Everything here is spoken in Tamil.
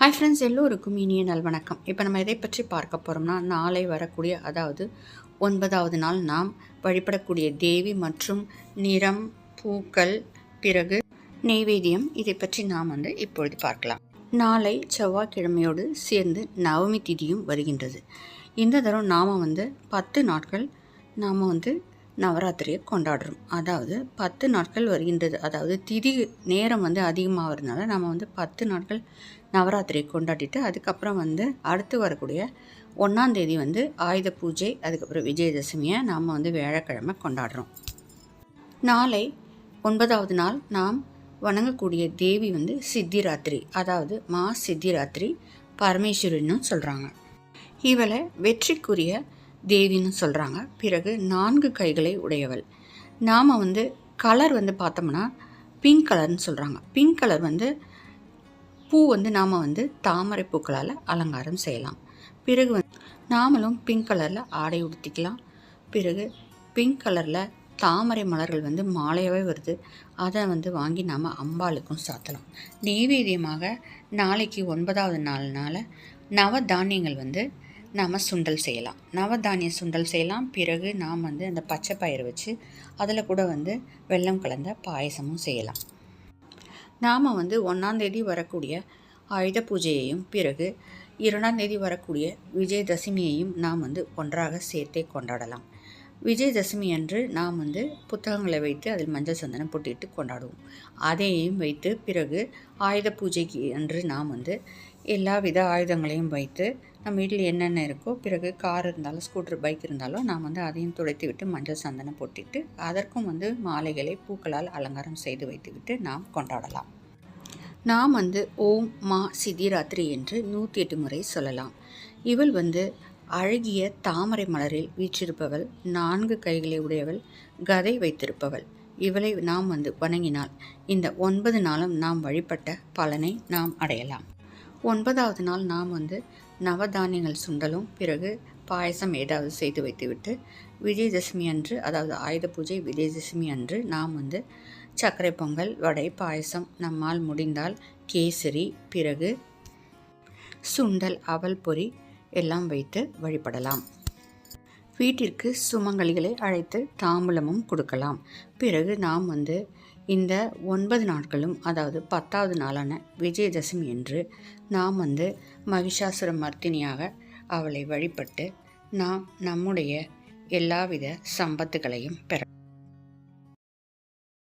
ஹாய் ஃப்ரெண்ட்ஸ் எல்லோருக்கும் இனிய நல்வணக்கம். இப்போ நம்ம எதை பற்றி பார்க்க போகிறோம்னா நாளை வரக்கூடிய அதாவது ஒன்பதாவது நாள் நாம் வழிபடக்கூடிய தேவி மற்றும் நிறம் பூக்கள் பிறகு நெய்வேத்தியம் இதை பற்றி நாம் வந்து இப்பொழுது பார்க்கலாம். நாளை செவ்வாய்க்கிழமையோடு சேர்ந்து நவமி திதியும் வருகின்றது. இந்த தரம் நாம் வந்து பத்து நாட்கள் நாம் வந்து நவராத்திரியை கொண்டாடுறோம். அதாவது பத்து நாட்கள் வருகின்றது. அதாவது திதி நேரம் வந்து அதிகமாகிறதுனால நம்ம வந்து பத்து நாட்கள் நவராத்திரியை கொண்டாடிட்டு அதுக்கப்புறம் வந்து அடுத்து வரக்கூடிய ஒன்றாந்தேதி வந்து ஆயுத பூஜை அதுக்கப்புறம் விஜயதசமியை நாம் வந்து வியாழக்கிழமை கொண்டாடுறோம். நாளை ஒன்பதாவது நாள் நாம் வணங்கக்கூடிய தேவி வந்து சித்திராத்திரி அதாவது மா சித்திராத்திரி பரமேஸ்வரின்னு சொல்கிறாங்க இவளை வெற்றிக்குரிய தேவின்னு சொல்கிறாங்க பிறகு நான்கு கைகளை உடையவள். நாம் வந்து கலர் வந்து பார்த்தோம்னா பிங்க் கலர்னு சொல்கிறாங்க பிங்க் கலர் வந்து பூ வந்து நாம் வந்து தாமரை பூக்களால் அலங்காரம் செய்யலாம். பிறகு வந்து நாமளும் பிங்க் கலரில் ஆடை உடுத்திக்கலாம். பிறகு பிங்க் கலரில் தாமரை மலர்கள் வந்து மாலையாகவே வருது. அதை வந்து வாங்கி நாம் அம்பாளுக்கும் சாத்தலாம். நெய்வேதியமாக நாளைக்கு ஒன்பதாவது நாள்னால நவ தானியங்கள் வந்து நாம் சுண்டல் செய்யலாம். நவதானிய சுண்டல் செய்யலாம். பிறகு நாம் வந்து அந்த பச்சை பயிறு வச்சு அதில் கூட வந்து வெல்லம் கலந்த பாயசமும் செய்யலாம். நாம் வந்து ஒன்றாந்தேதி வரக்கூடிய ஆயுத பூஜையையும் பிறகு இரண்டாந்தேதி வரக்கூடிய விஜயதசமியையும் நாம் வந்து ஒன்றாக சேர்த்தே கொண்டாடலாம். விஜயதசமி அன்று நாம் வந்து புத்தகங்களை வைத்து அதில் மஞ்சள் சந்தனம் போட்டிட்டு கொண்டாடுவோம். அதையும் வைத்து பிறகு ஆயுத பூஜைக்கு அன்று நாம் வந்து எல்லா வித ஆயுதங்களையும் வைத்து நம்ம வீட்டில் என்னென்ன இருக்கோ பிறகு கார் இருந்தாலும் ஸ்கூட்டர் பைக் இருந்தாலும் நாம் வந்து அதையும் துடைத்து விட்டு மஞ்சள் சந்தனம் போட்டுட்டு அதற்கும் வந்து மாலைகளை பூக்களால் அலங்காரம் செய்து வைத்துவிட்டு நாம் கொண்டாடலாம். நாம் வந்து ஓம் மா சித்திராத்திரி என்று நூற்றி எட்டு முறை சொல்லலாம். இவள் வந்து அழகிய தாமரை மலரில் வீற்றிருப்பவள் நான்கு கைகளை உடையவள் கதை வைத்திருப்பவள். இவளை நாம் வந்து வணங்கினால் இந்த ஒன்பது நாளும் நாம் வழிபட்ட பலனை நாம் அடையலாம். ஒன்பதாவது நாள் நாம் வந்து நவதானியங்கள் சுண்டலும் பிறகு பாயசம் ஏதாவது செய்து வைத்துவிட்டு விஜயதசமி அன்று அதாவது ஆயுத பூஜை விஜயதசமி அன்று நாம் வந்து சர்க்கரை பொங்கல் வடை பாயசம் நம்மால் முடிந்தால் கேசரி பிறகு சுண்டல் அவல் பொறி எல்லாம் வைத்து வழிபடலாம். வீட்டிற்கு சுமங்கலிகளை அழைத்து தாம்பூலமும் கொடுக்கலாம். பிறகு நாம் வந்து இந்த ஒன்பது நாட்களும் அதாவது பத்தாவது நாளான விஜயதசமி என்று நாம் வந்து மகிஷாசுர மர்த்தினியாக அவளை வழிபட்டு நாம் நம்முடைய எல்லாவித சம்பத்துகளையும் பெற